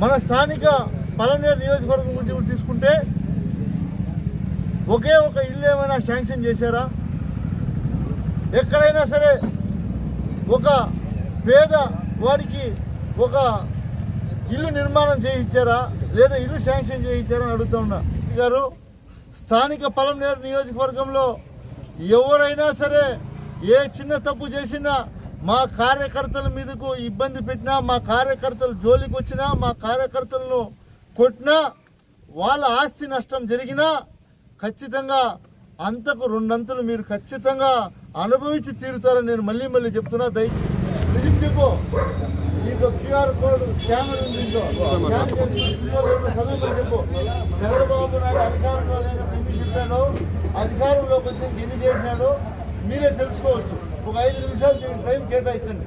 మన స్థానిక పలనేరు నియోజకవర్గం గురించి తీసుకుంటే ఒకే ఒక ఇల్లు ఏమైనా శాంక్షన్ చేశారా? ఎక్కడైనా సరే ఒక పేద వాడికి ఒక ఇల్లు నిర్మాణం చేయించారా? లేదా ఇల్లు శాంక్షన్ చేయించారా అని అడుగుతా ఉన్నా. గారు స్థానిక పలంనేరు నియోజకవర్గంలో ఎవరైనా సరే ఏ చిన్న తప్పు చేసినా మా కార్యకర్తల మీదకు ఇబ్బంది పెట్టినా మా కార్యకర్తలు జోలికి వచ్చినా మా కార్యకర్తలను కొట్టినా వాళ్ళ ఆస్తి నష్టం జరిగినా ఖచ్చితంగా అంతకు రెండంతలు మీరు ఖచ్చితంగా అనుభవించి తీరుతారని నేను మళ్ళీ మళ్ళీ చెప్తున్నా. దయచేసి నిజం చెప్పు. దీంట్లో క్యూఆర్ కోడ్ స్కానర్ ఉంది దీంట్లో. స్కాన్ చేసి చెప్పు. చంద్రబాబు నాయుడు అధికారంలో లేనప్పుడు చెప్పాడు అధికారంలోకి వచ్చి ఎన్ని చేసినాడు? మీరే తెలుసుకోవచ్చు. ఒక ఐదు నిమిషాలు దీనికి టైం కేటాయించండి.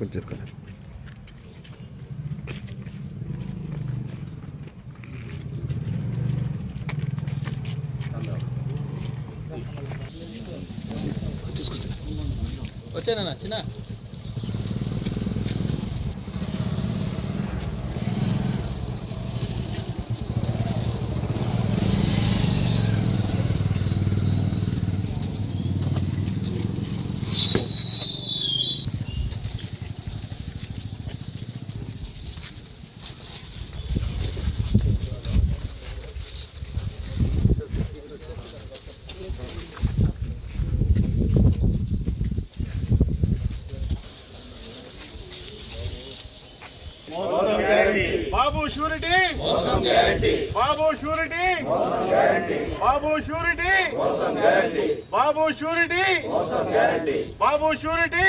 ఉందా కొంచెం వచ్చానన్నా చిన్న బాబు షూరిటీ మోసం గ్యారంటీ బాబు షూరిటీ మోసం గ్యారంటీ బాబు షూరిటీ మోసం గ్యారంటీ. బాబు షూరిటీ. మోసం గ్యారంటీ. బాబు షూరిటీ.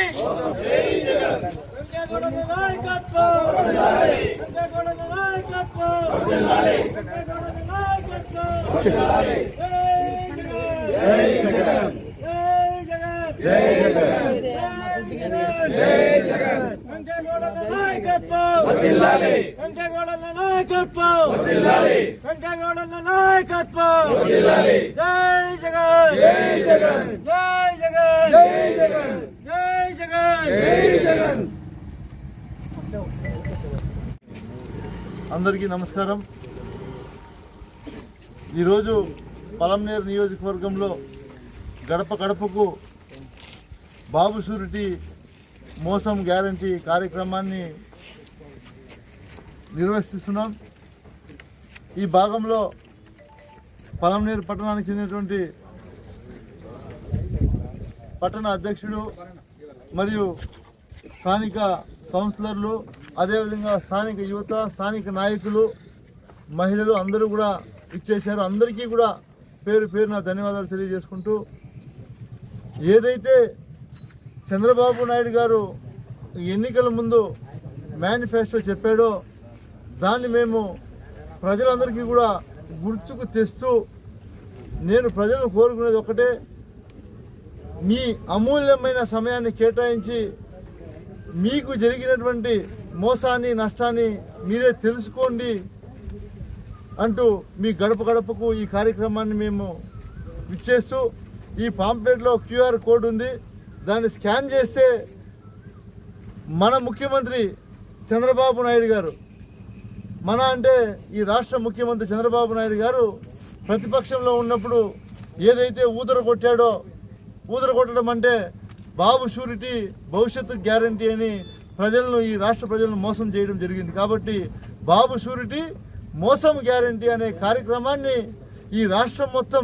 వెంకటగౌడల నాయకత్వం వెంకటగౌడల నాయకత్వం జై జగన్. జై జగన్ జై జగన్ జై జగన్ జై జగన్ జై జగన్ అందరికీ నమస్కారం. ఈరోజు పలంనేరు నియోజకవర్గంలో గడప గడపకు బాబు సూరిటీ మోసం గ్యారంటీ కార్యక్రమాన్ని నిర్వహిస్తున్నాం. ఈ భాగంలో పలంనేరు పట్టణానికి చెందినటువంటి పట్టణ అధ్యక్షుడు మరియు స్థానిక కౌన్సిలర్లు అదేవిధంగా స్థానిక యువత స్థానిక నాయకులు మహిళలు అందరూ కూడా ఇచ్చేశారు. అందరికీ కూడా పేరు పేరున ధన్యవాదాలు తెలియజేసుకుంటూ ఏదైతే చంద్రబాబు నాయుడు గారు ఎన్నికల ముందు మేనిఫెస్టో చెప్పాడో దాన్ని మేము ప్రజలందరికీ కూడా గుర్తుకు తెస్తూ నేను ప్రజలను కోరుకునేది ఒకటే మీ అమూల్యమైన సమయాన్ని కేటాయించి మీకు జరిగినటువంటి మోసాన్ని నష్టాన్ని మీరే తెలుసుకోండి అంటూ మీ గడప గడపకు ఈ కార్యక్రమాన్ని మేము ఇచ్చేస్తూ ఈ పాంప్లెట్లో క్యూఆర్ కోడ్ ఉంది. దాన్ని స్కాన్ చేస్తే మన ముఖ్యమంత్రి చంద్రబాబు నాయుడు గారు మన అంటే ఈ రాష్ట్ర ముఖ్యమంత్రి చంద్రబాబు నాయుడు గారు ప్రతిపక్షంలో ఉన్నప్పుడు ఏదైతే ఊదర కొట్టాడో కూతురు కొట్టడం అంటే బాబు షూరిటీ భవిష్యత్తు గ్యారంటీ అని ప్రజలను ఈ రాష్ట్ర ప్రజలను మోసం చేయడం జరిగింది. కాబట్టి బాబు షూరిటీ మోసం గ్యారంటీ అనే కార్యక్రమాన్ని ఈ రాష్ట్రం మొత్తం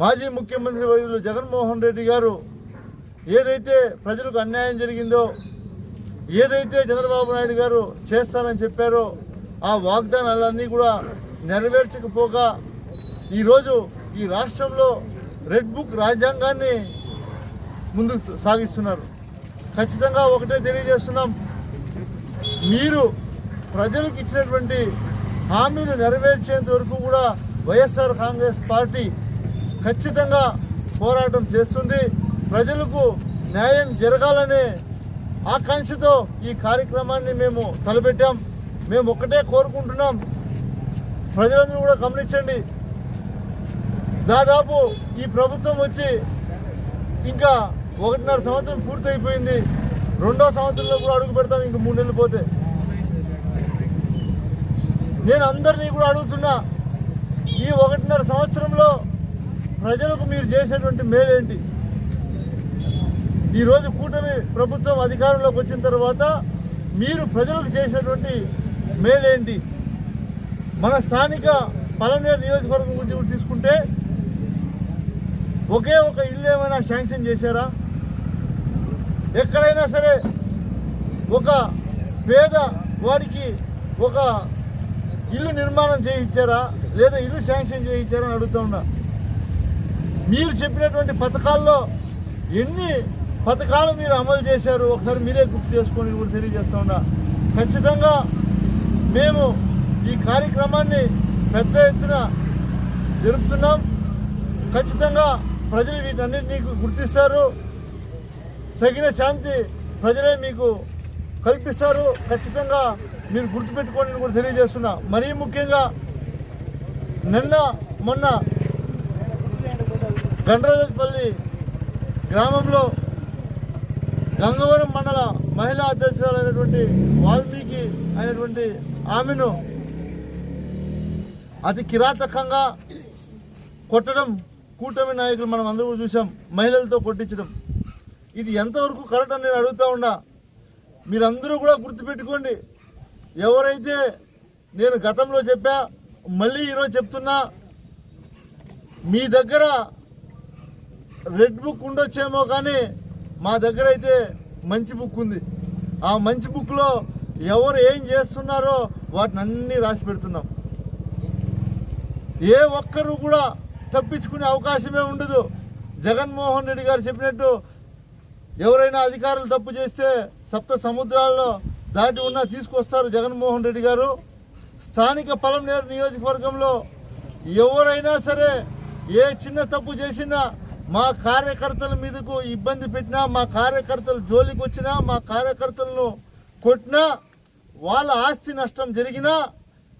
మాజీ ముఖ్యమంత్రి వర్యులు జగన్మోహన్ రెడ్డి గారు ఏదైతే ప్రజలకు అన్యాయం జరిగిందో ఏదైతే చంద్రబాబు నాయుడు గారు చేస్తానని చెప్పారో ఆ వాగ్దానాలన్నీ కూడా నెరవేర్చకపోగా ఈరోజు ఈ రాష్ట్రంలో రెడ్ బుక్ రాజ్యాంగాన్ని ముందుకు సాగిస్తున్నారు. ఖచ్చితంగా ఒకటే తెలియజేస్తున్నాం. మీరు ప్రజలకు ఇచ్చినటువంటి హామీలు నెరవేర్చేంత వరకు కూడా వైఎస్ఆర్ కాంగ్రెస్ పార్టీ ఖచ్చితంగా పోరాటం చేస్తుంది. ప్రజలకు న్యాయం జరగాలనే ఆకాంక్షతో ఈ కార్యక్రమాన్ని మేము తలపెట్టాం. మేము ఒక్కటే కోరుకుంటున్నాం. ప్రజలందరూ కూడా గమనించండి. దాదాపు ఈ ప్రభుత్వం వచ్చి ఇంకా ఒకటిన్నర సంవత్సరం పూర్తయిపోయింది. రెండో సంవత్సరంలో కూడా అడుగు పెడతాం ఇంక మూడు నెలలు పోతే. నేను అందరినీ కూడా అడుగుతున్నా ఈ ఒకటిన్నర సంవత్సరంలో ప్రజలకు మీరు చేసేటువంటి మేలేంటి? ఈరోజు కూటమి ప్రభుత్వం అధికారంలోకి వచ్చిన తర్వాత మీరు ప్రజలకు చేసినటువంటి మేలేంటి? మన స్థానిక పలనేరు నియోజకవర్గం గురించి తీసుకుంటే ఒకే ఒక ఇల్లు ఏమైనా శాంక్షన్ చేశారా? ఎక్కడైనా సరే ఒక పేద వాడికి ఒక ఇల్లు నిర్మాణం చేయించారా? లేదా ఇల్లు శాంక్షన్ చేయించారా అని అడుగుతా ఉన్నా. మీరు చెప్పినటువంటి పథకాల్లో ఎన్ని పథకాలు మీరు అమలు చేశారు? ఒకసారి మీరే గుర్తు చేసుకొని కూడా తెలియజేస్తా ఉన్నా. ఖచ్చితంగా మేము ఈ కార్యక్రమాన్ని పెద్ద ఎత్తున జరుపుతున్నాం. ఖచ్చితంగా ప్రజలు వీటన్నిటినీ గుర్తిస్తారు. తగిన శాంతి ప్రజలే మీకు కల్పిస్తారు. ఖచ్చితంగా మీరు గుర్తుపెట్టుకోండి కూడా తెలియజేస్తున్నా. మరీ ముఖ్యంగా నిన్న మొన్న గండ్రాజపల్లి గ్రామంలో గంగవరం మండల మహిళా అధ్యక్షురాలైనటువంటి వాల్మీకి అయినటువంటి ఆమెను అతి కిరాతకంగా కొట్టడం కూటమి నాయకులు మనం అందరూ కూడా చూసాం మహిళలతో కొట్టించడం. ఇది ఎంతవరకు కరెక్ట్ అని నేను అడుగుతా ఉన్నా. మీరందరూ కూడా గుర్తుపెట్టుకోండి. ఎవరైతే నేను గతంలో చెప్పా మళ్ళీ ఈరోజు చెప్తున్నా మీ దగ్గర రెడ్ బుక్ ఉండొచ్చేమో కానీ మా దగ్గర అయితే మంచి బుక్ ఉంది. ఆ మంచి బుక్లో ఎవరు ఏం చేస్తున్నారో వాటిని అన్నీ రాసి పెడుతున్నాం. ఏ ఒక్కరు కూడా తప్పించుకునే అవకాశమే ఉండదు. జగన్మోహన్ రెడ్డి గారు చెప్పినట్టు ఎవరైనా అధికారులు తప్పు చేస్తే సప్త సముద్రాల్లో దాటి ఉన్నా తీసుకొస్తారు జగన్మోహన్ రెడ్డి గారు. స్థానిక పలంనేరు నియోజకవర్గంలో ఎవరైనా సరే ఏ చిన్న తప్పు చేసినా మా కార్యకర్తల మీదకు ఇబ్బంది పెట్టినా మా కార్యకర్తలు జోలికి వచ్చినా మా కార్యకర్తలను కొట్టినా వాళ్ళ ఆస్తి నష్టం జరిగినా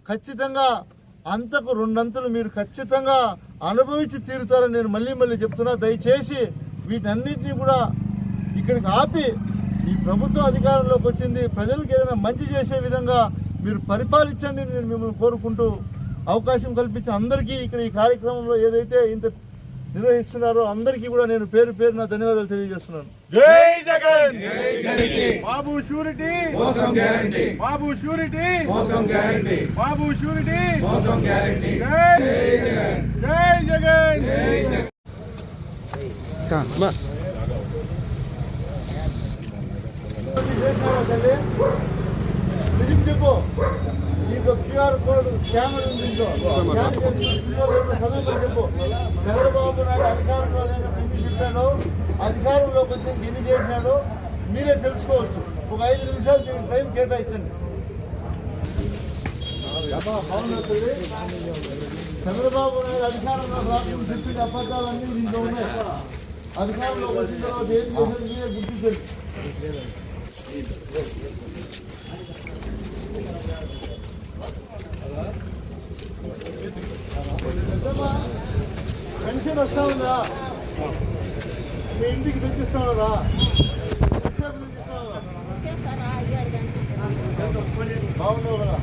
ఖచ్చితంగా అంతకు రెండంతలు మీరు ఖచ్చితంగా అనుభవించి తీరుతారని నేను మళ్ళీ మళ్ళీ చెప్తున్నా. దయచేసి వీటన్నిటిని కూడా ఇక్కడికి ఆపి ఈ ప్రభుత్వం అధికారంలోకి వచ్చింది. ప్రజలకు ఏదైనా మంచి చేసే విధంగా మీరు పరిపాలించండి నేను మిమ్మల్ని కోరుకుంటూ అవకాశం కల్పించి అందరికీ ఇక్కడ ఈ కార్యక్రమంలో ఏదైతే ఇంత నిర్వహిస్తున్నారో. అందరికీ కూడా నేను పేరు పేరు నా ధన్యవాదాలు తెలియజేస్తున్నాను. జై Jagan! Babu surety! Babu surety! Babu surety! జై జగన్! చెప్పు. దీంట్లో క్యూఆర్ కోడ్ స్కానర్ ఉంది దీంట్లో స్కాన్ చేసుకుని చెప్పు. చంద్రబాబు నాయుడు అధికారంలో లేనప్పుడు ఎన్ని చెప్పాడో. అధికారంలోకి వచ్చి ఎన్ని చేసినాడో. మీరే తెలుసుకోవచ్చు. ఒక ఐదు నిమిషాలు దీనికి టైం కేటాయించండి? చంద్రబాబు నాయుడు అధికారంలో రాకుండా చెప్పిన అబద్ధాలన్నీ దీంట్లో ఉన్నాయి. అధికారంలో వచ్చిన తర్వాత ఏం చేశారు? మీరే గుర్తించండి. పెన్షన్ వస్తా ఉందా మీ ఇంటికి తెచ్చిస్తా ఉన్నారా బాగున్నావు కదా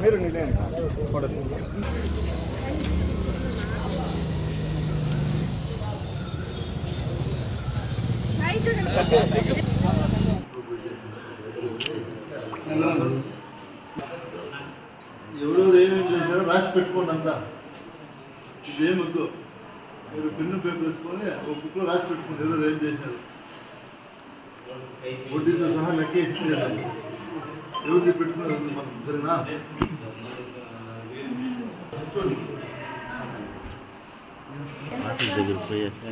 మీరు నిలేండి పడదు ఎవరెవరు ఏమేమి చేశారో రాసి పెట్టుకోండి అంతా. ఇదేమొద్దు. మీరు పెన్ను పేపర్ వేసుకొని ఒక బుక్లో రాసి పెట్టుకోండి ఎవరెవరు ఏం చేశారు. వడ్డీతో సహా లెక్కేసి ఎవరికి పెట్టుకున్నారు మనం సరేనా ఆఫీస్ దగ్గర పోయేసి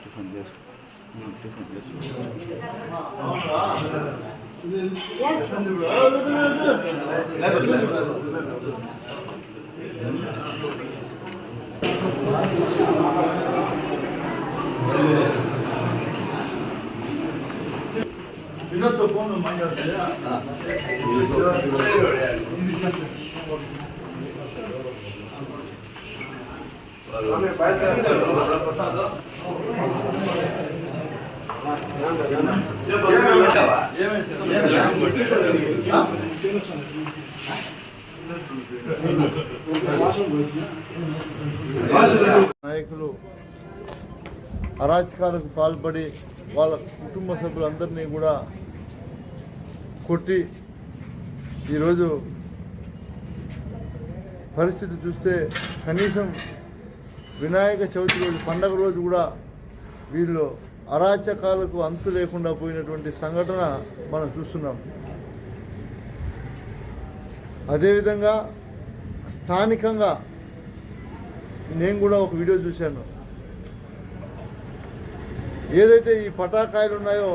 టిఫిన్ చేసుకో టిఫిన్ చేసుకో వినోద్తో ఫోన్ నాయకులు అరాచకాలకు పాల్పడి వాళ్ళ కుటుంబ సభ్యులందరినీ కూడా కొట్టి ఈరోజు పరిస్థితి చూస్తే కనీసం వినాయక చవితి రోజు పండగ రోజు కూడా వీళ్ళు అరాచకాలకు అంతు లేకుండా పోయినటువంటి సంఘటన మనం చూస్తున్నాం. అదేవిధంగా స్థానికంగా నేను కూడా ఒక వీడియో చూశాను. ఏదైతే ఈ పటాకాయలు ఉన్నాయో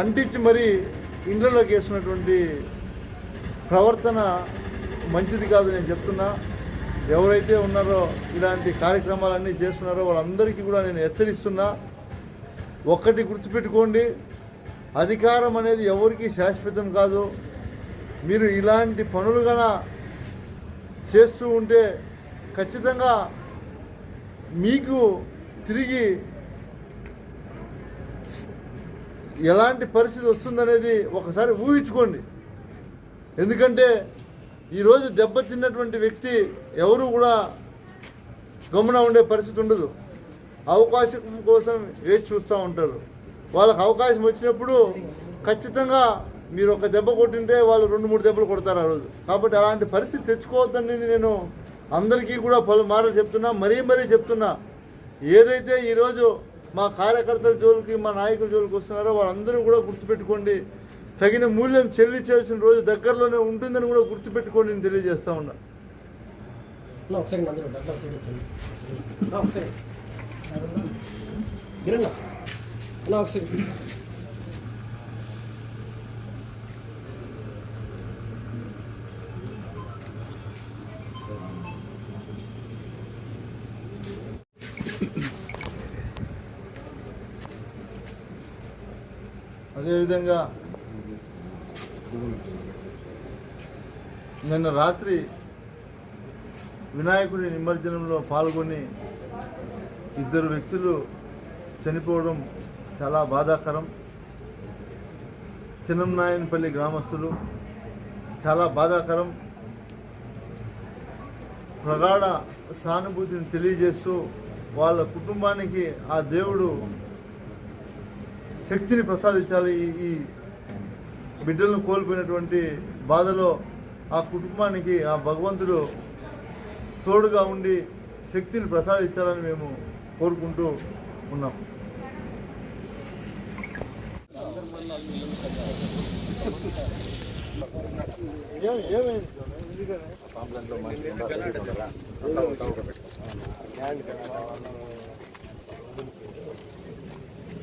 అంటించి మరీ ఇండ్లలోకి వేసినటువంటి ప్రవర్తన మంచిది కాదు నేను చెప్తున్నా. ఎవరైతే ఉన్నారో ఇలాంటి కార్యక్రమాలన్నీ చేస్తున్నారో వాళ్ళందరికీ కూడా నేను హెచ్చరిస్తున్నా. ఒక్కటి గుర్తుపెట్టుకోండి అధికారం అనేది ఎవరికి శాశ్వతం కాదు. మీరు ఇలాంటి పనులుగా చేస్తూ ఉంటే ఖచ్చితంగా మీకు తిరిగి ఎలాంటి పరిస్థితి వస్తుందనేది ఒకసారి ఊహించుకోండి. ఎందుకంటే ఈరోజు దెబ్బతిన్నటువంటి వ్యక్తి ఎవరు కూడా గమన ఉండే పరిస్థితి ఉండదు. అవకాశం కోసం వేచి చూస్తూ ఉంటారు. వాళ్ళకి అవకాశం వచ్చినప్పుడు ఖచ్చితంగా మీరు ఒక దెబ్బ కొట్టింటే వాళ్ళు రెండు మూడు దెబ్బలు కొడతారు ఆ రోజు. కాబట్టి అలాంటి పరిస్థితి తెచ్చుకోవద్దని నేను అందరికీ కూడా పలుమార్లు చెప్తున్నా మరీ మరీ చెప్తున్నా. ఏదైతే ఈరోజు మా కార్యకర్తల జోలికి మా నాయకుల జోలికి వస్తున్నారో వారందరూ కూడా గుర్తుపెట్టుకోండి. తగిన మూల్యం చెల్లించాల్సిన రోజు దగ్గరలోనే ఉంటుందని కూడా గుర్తుపెట్టుకోండి నేను తెలియజేస్తా ఉన్నా. ఒకసారి అదేవిధంగా నిన్న రాత్రి వినాయకుడి నిమజ్జనంలో పాల్గొని ఇద్దరు వ్యక్తులు చనిపోవడం చాలా బాధాకరం. చిన్నంనాయనపల్లి గ్రామస్తులు చాలా బాధాకరం. ప్రగాఢ సానుభూతిని తెలియజేస్తూ వాళ్ళ కుటుంబానికి ఆ దేవుడు శక్తిని ప్రసాదించాలి ఈ ఈ బిడ్డలను కోల్పోయినటువంటి బాధలో ఆ కుటుంబానికి ఆ భగవంతుడు తోడుగా ఉండి శక్తిని ప్రసాదించాలని మేము కోరుకుంటూ ఉన్నాం. ఏమైంది